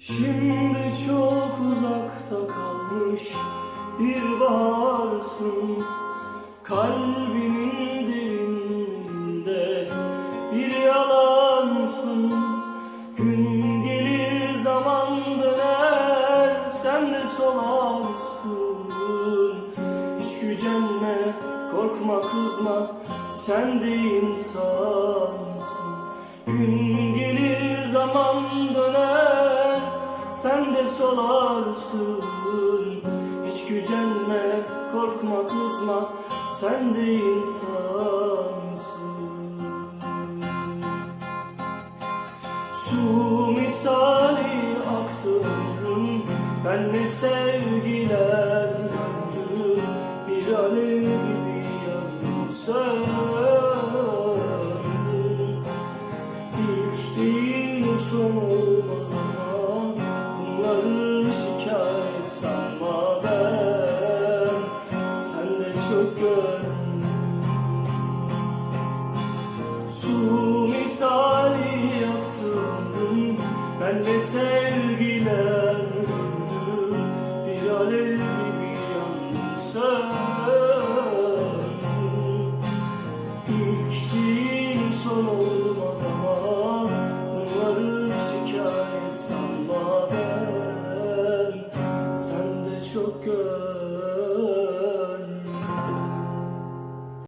Şimdi çok uzakta kalmış bir baharsın Kalbimin derinliğinde bir yalansın. Gün gelir zaman döner sen de solarsın. Hiç gücenme korkma kızma sen de insansın. Gün gelir zaman döner sen de solarsın. Hiç gücenme korkma kızma. Sen de insansın. Su misali aktı ömrüm. Ben ne sevgiler gördüm Bir alev gibi yandım söndüm İlk değil olmaz Gördüm Su misali yaktım Ben de sevgiler Bir alev gibi yandım. İlk değil son olmaz ama Bunları şikayet sanma Sen de çok gör